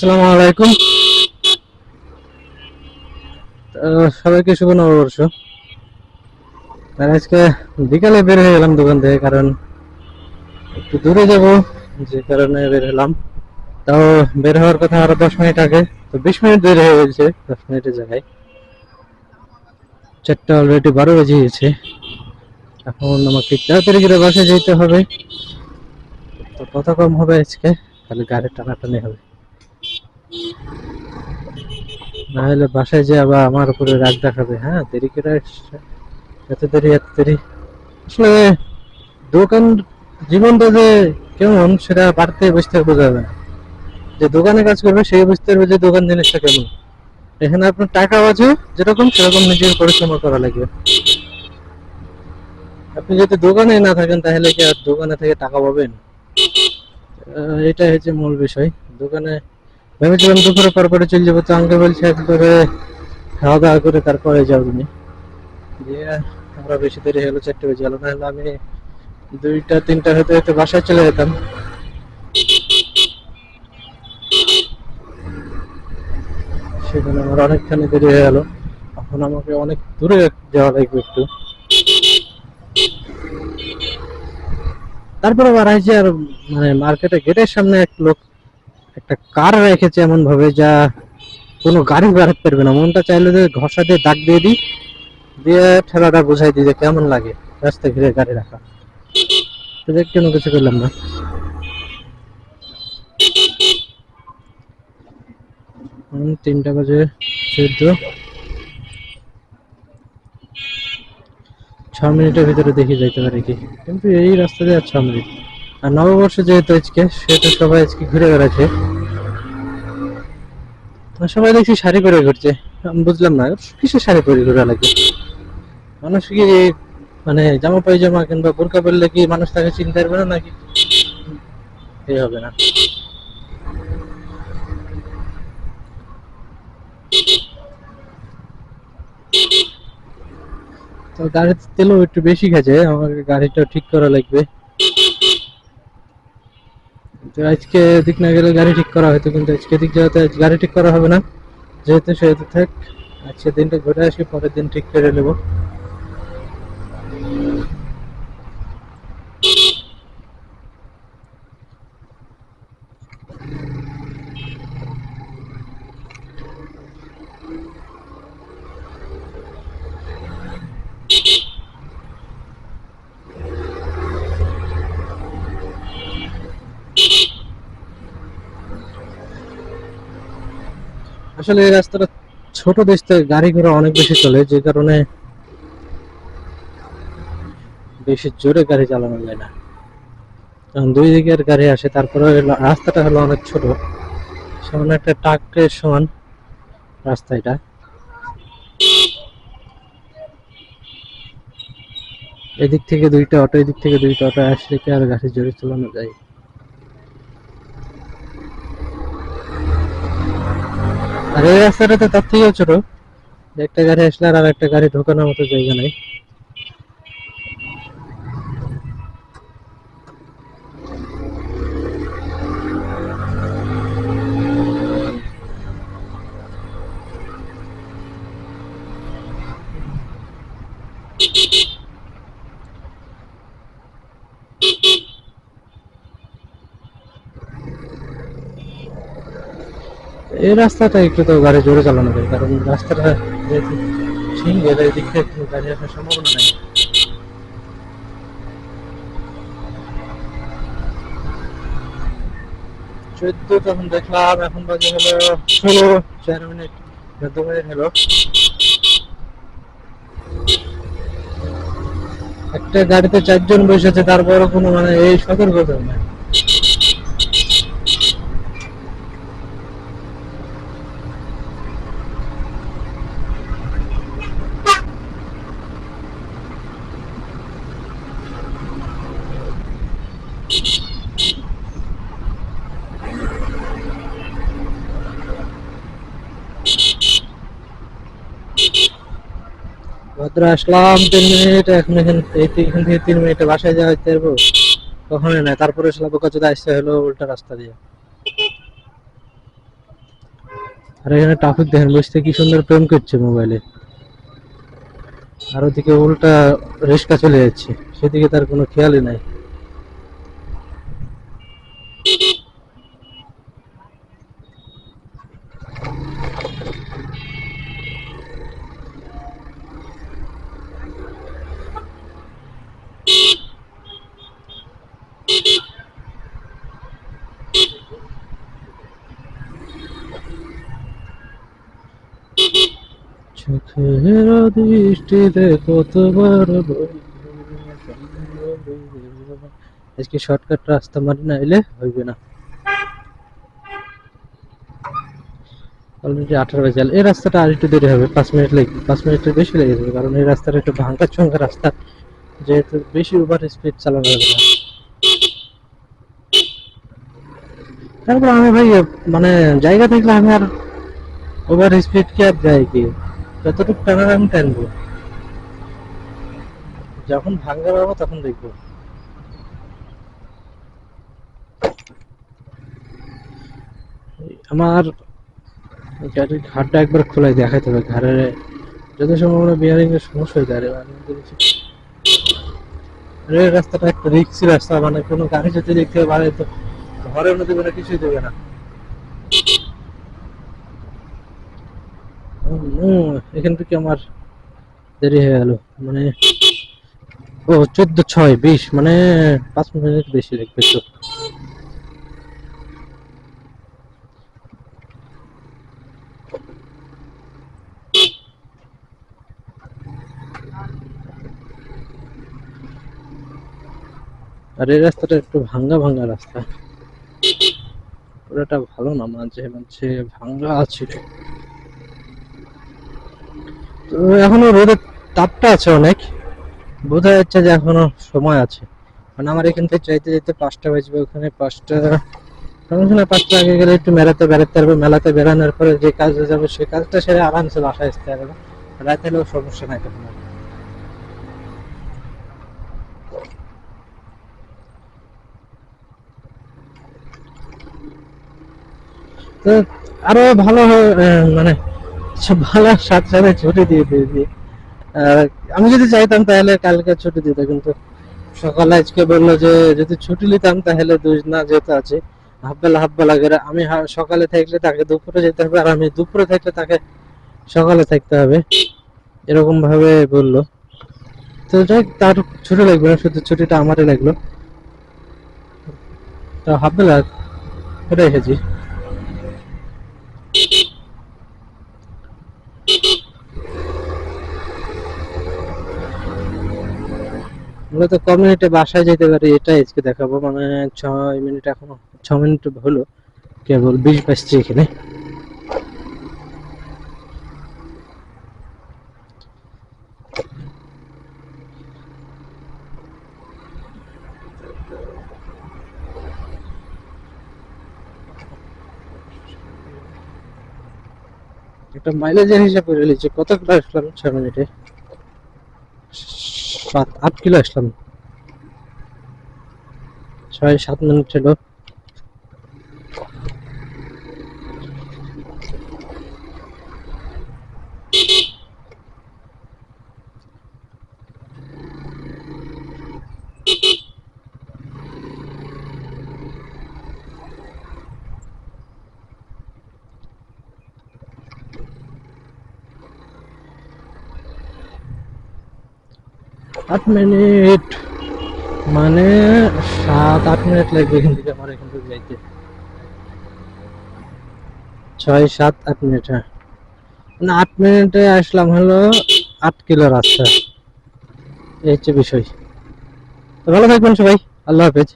আসসালামু আলাইকুম। সবাইকে শুভ নববর্ষ। আজকে বিকালে বের হয়ে গেলাম দোকান থেকে, কারণ একটু দূরে যাব, যে কারণে বের হলাম। তাও বের হওয়ার কথা আরও দশ মিনিট আগে, তো বিশ মিনিট হয়ে গেছে, দশ মিনিটের জায়গায়। চারটা অলরেডি বারো বেজে গেছে। এখন আমাকে তাড়াতাড়ি করে বাসে যেতে হবে। তো কত কম হবে আজকে? খালি গাড়ি টানাটানি হবে। না হলে বাসায় যে আবার আমার উপরে রাগ দেখাবে হ্যাঁ? দেরি করে। এত দেরি এত দেরি। আসলে দোকান জীবনটা যে কেমন, সেটা বাড়তে বুঝতে বোঝা যাবে যে দোকানে কাজ করবে সে বুঝতে পারবে যে দোকান জিনিসটা কেমন। এখানে আপনার টাকা আছে যেরকম, সেরকম নিজের পরিশ্রম করা লাগবে। আপনি যদি দোকানে না থাকেন, তাহলে কি আর দোকানে থেকে টাকা পাবেন? এটাই হচ্ছে মূল বিষয়। দোকানে ভেবেছিলাম দুপুরে পর পরে চলে যাব, তো আঙ্কে বলছে একবারে খাওয়া দাওয়া করে তারপরে যাও তুমি দিয়ে আমরা বেশি দেরি হলো চারটে বেজে গেল, নাহলে আমি দুইটা তিনটা হতে হতে বাসায় চলে যেতাম। সেখানে আমার অনেকখানি দেরি হয়ে গেল, এখন আমাকে অনেক দূরে যাওয়া লাগবে একটু। তারপরে আবার আসছে আর মানে মার্কেটে গেটের সামনে এক লোক একটা কার রেখেছে এমন ভাবে যা কোনো গাড়ি বেরোতে পারবে না। মনটা চাইলে যে ঘষা দিয়ে দাগ দিয়ে দিই, দিয়ে ঠেলাটা বোঝাই দিই যে কেমন লাগে রাস্তা ঘিরে গাড়ি রাখা। তো দেখ, কেন কিছু করলাম না। তিনটা বাজে চোদ্দ। ছ মিনিটের ভিতরে দেখি যাইতে পারে কি? কিন্তু এই রাস্তা দিয়ে আর ছ মিনিট। আর নববর্ষ যেহেতু আজকে, সেহেতু সবাই আজকে ঘুরে বেড়াচ্ছে। সবাই দেখছি শাড়ি পরে ঘুরছে। আমি বুঝলাম না, কিসের শাড়ি পরে ঘোরা লাগে? মানুষ কি মানে জামা পায়জামা কিংবা বোরকা পরলে কি মানুষ তাকে চিনতে পারবে না নাকি? এই হবে না। তো গাড়িতে তেলও একটু বেশি গেছে আমার গাড়িটা ঠিক করা লাগবে। তো আজকে এদিক না গেলে গাড়ি ঠিক করা হয়তো, কিন্তু আজকে দিক যাওয়াতে গাড়ি ঠিক করা হবে না। যেহেতু সেহেতু থাক আজকে দিনটা ঘুরে আসি, পরের দিন ঠিক করে নেব। আসলে এই রাস্তাটা ছোট দেশ থেকে গাড়ি ঘোড়া অনেক বেশি চলে, যে কারণে বেশি জোরে গাড়ি চালানো যায় না। কারণ দুই দিকের গাড়ি আসে, তারপরে রাস্তাটা হলো অনেক ছোট। সামনে একটা ট্রাকের সমান রাস্তা এটা। এদিক থেকে দুইটা অটো, এদিক থেকে দুইটা অটো, আসলে কি আর গাড়ি জোরে চালানো যায়? আর এই রাস্তাটা তো তার থেকেও ছোট। একটা গাড়ি আসলে আর একটা গাড়ি ঢোকানোর মতো জায়গা নেই। এই রাস্তাটা একটু তো গাড়ি জোরে চালানো যায়, কারণ রাস্তাটা যেহেতু সিঙ্গেল এই দিক থেকে গাড়ি আসার সম্ভাবনা নাই। চোদ্দ তখন দেখলাম, এখন বাজে হলো ষোলো চার মিনিট। চোদ্দ মিনিট হলো। একটা গাড়িতে চারজন বসেছে, তারপরও কোনো মানে এই সতর্কতা নাই। ভদ্র আসলাম, তিন মিনিট এখন তিন- এখান থেকে তিন মিনিটে বাসায় যাওয়া হইতে পারব? কখনোই না, তারপরে আসলাম বোকা যদি আসতে হলো উল্টা রাস্তা দিয়ে। আর এখানে ট্রাফিক দেখেন বসতে কি সুন্দর প্রেম করছে মোবাইলে। আর ওদিকে উল্টা রেস্কা চলে যাচ্ছে, সেদিকে তার কোনো খেয়ালই নাই। চোখের দৃষ্টিতে আজকে শর্টকাট রাস্তা মারি না এলে হইবে না। অলরেডি আঠারো বাজে এই রাস্তাটা আর একটু দেরি হবে, পাঁচ মিনিট লাগবে পাঁচ মিনিটের বেশি লেগে যাবে, কারণ এই রাস্তাটা একটু ভাঙ্গা চঙ্গা রাস্তা, যেহেতু বেশি ওভার স্পিড চালানো যাবে না। তারপর আমি ভাই মানে জায়গা থাকলে আমি আর ওভার স্পিড কি আর যাই কি? যতটুকু টানার আমি টানবো। যখন ভাঙ্গা পাবো তখন দেখব। আমার গাড়ির ঘাটটা একবার খোলাই দেখাইতে হবে। ঘাড়ে যত সম্ভাবনা বিয়ারিং এর সমস্যা হয়ে দেখেছি। রেল রাস্তাটা একটা রিক্সি রাস্তা মানে কোনো গাড়ি যদি দেখতে পারে তো ঘরের মধ্যে কোনো কিছুই দেবে না। এখান থেকে আমার দেরি হয়ে গেল। মানে ও, চোদ্দ ছয়, বিশ মানে পাঁচ মিনিট বেশি লাগবে তো। আর এই রাস্তাটা একটু ভাঙ্গা ভাঙ্গা রাস্তা। পুরোটা ভালো না, মাঝে মাঝে ভাঙ্গা আছে এখনও রোদের তাপটা আছে অনেক। বোঝা যাচ্ছে যে এখনও সময় আছে। মানে আমার এখান থেকে চাইতে যেতে পাঁচটা বাজবে, ওখানে পাঁচটা ওখানে পাঁচটা আগে গেলে একটু মেলাতে বেড়াতে পারবে মেলাতে বেড়ানোর পরে যে কাজে যাবে সেই কাজটা সেরে আরামসে বাসায় আসতে পারবে রাতে হলেও সমস্যা নাই তখন তো আরও ভালো মানে সব ভালো সাথে সাথে ছুটি দিয়ে দিয়েছি আমি যদি চাইতাম তাহলে কালকে ছুটি দিত, কিন্তু সকালে আজকে বলল যে, যদি ছুটি নিতাম তাহলে দুই না যেতে আছে। হাফবেলা হাফবেলা করে আমি সকালে থাকলে তাকে দুপুরে যেতে হবে, আর আমি দুপুরে থাকলে তাকে সকালে থাকতে হবে। এরকম ভাবে বলল। তো যাই, তার ছুটি লাগবে না, শুধু ছুটিটা আমারই লাগল। তো হাফবেলা করে এসেছি মূলত ক মিনিটে বাসায় যেতে পারি এটা আজকে দেখাবো। মানে ছয় মিনিট এখনও ছ মিনিট হলো। কেবল বিশ বাজছে এখানে। একটা মাইলেজের হিসাবে নিচ্ছি। কত কিলো আসলাম ছয় মিনিটে সাত আট কিলো আসলাম। ছয় সাত মিনিট ছিল আট মিনিট। মানে সাত, আট মিনিট লাগবে এখান থেকে, আমার এখান থেকে যাইতে। ছয়, সাত, আট মিনিট হ্যাঁ। মানে আট মিনিটে আসলাম হলো আট কিলো রাস্তা। এই হচ্ছে বিষয়। তো ভালো থাকবেন সবাই। আল্লাহ হাফেজ।